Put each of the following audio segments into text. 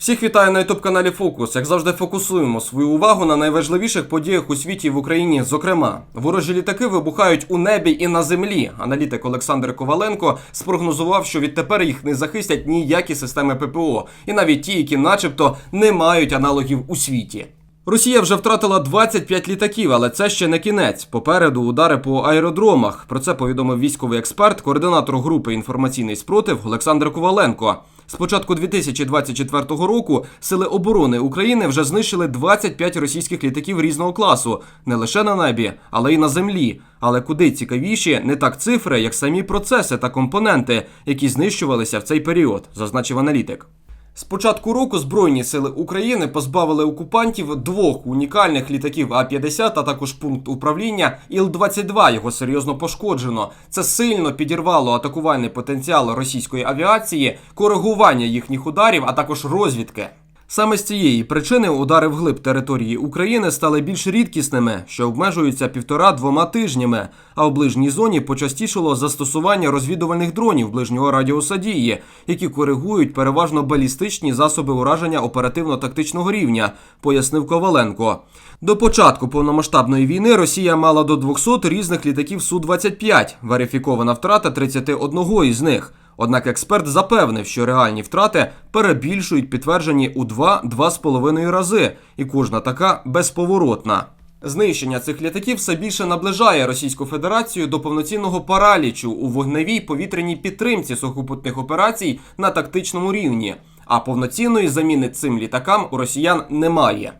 Всіх вітаю на youtube каналі Фокус. Як завжди, фокусуємо свою увагу на найважливіших подіях у світі і в Україні. Зокрема, ворожі літаки вибухають у небі і на землі. Аналітик Олександр Коваленко спрогнозував, що відтепер їх не захистять ніякі системи ППО, і навіть ті, які, начебто, не мають аналогів у світі. Росія вже втратила 25 літаків, але це ще не кінець. Попереду удари по аеродромах. Про це повідомив військовий експерт, координатор групи інформаційний спротив Олександр Коваленко. З початку 2024 року сили оборони України вже знищили 25 російських літаків різного класу не лише на небі, але й на землі. Але куди цікавіші не так цифри, як самі процеси та компоненти, які знищувалися в цей період, зазначив аналітик. З початку року Збройні сили України позбавили окупантів двох унікальних літаків А-50, а також пункт управління Іл-22. Його серйозно пошкоджено. Це сильно підірвало атакувальний потенціал російської авіації, коригування їхніх ударів, а також розвідки. Саме з цієї причини удари вглиб території України стали більш рідкісними, що обмежуються півтора-двома тижнями. А в ближній зоні почастішало застосування розвідувальних дронів ближнього радіуса дії, які коригують переважно балістичні засоби ураження оперативно-тактичного рівня, пояснив Коваленко. До початку повномасштабної війни Росія мала до 200 різних літаків Су-25, верифікована втрата 31 із них. Однак експерт запевнив, що реальні втрати перебільшують підтверджені у 2-2,5 рази, і кожна така безповоротна. Знищення цих літаків все більше наближає Російську Федерацію до повноцінного паралічу у вогневій повітряній підтримці сухопутних операцій на тактичному рівні. А повноцінної заміни цим літакам у росіян немає.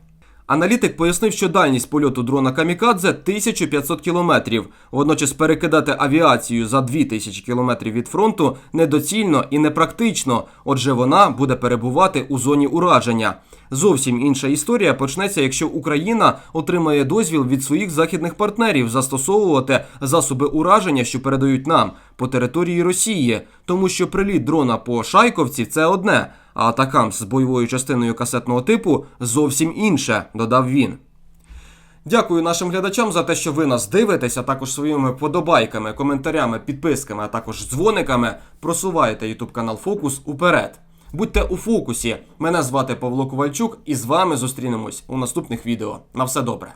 Аналітик пояснив, що дальність польоту дрона Камікадзе 1500 кілометрів. Водночас перекидати авіацію за 2000 кілометрів від фронту недоцільно і непрактично, отже, вона буде перебувати у зоні ураження. Зовсім інша історія почнеться, якщо Україна отримає дозвіл від своїх західних партнерів застосовувати засоби ураження, що передають нам по території Росії, тому що приліт дрона по Шайковці це одне, атакам з бойовою частиною касетного типу зовсім інше, додав він. Дякую нашим глядачам за те, що ви нас дивитесь, а також своїми подобайками, коментарями, підписками, а також дзвониками просуваєте YouTube канал Фокус уперед. Будьте у фокусі. Мене звати Павло Ковальчук, і з вами зустрінемось у наступних відео. На все добре.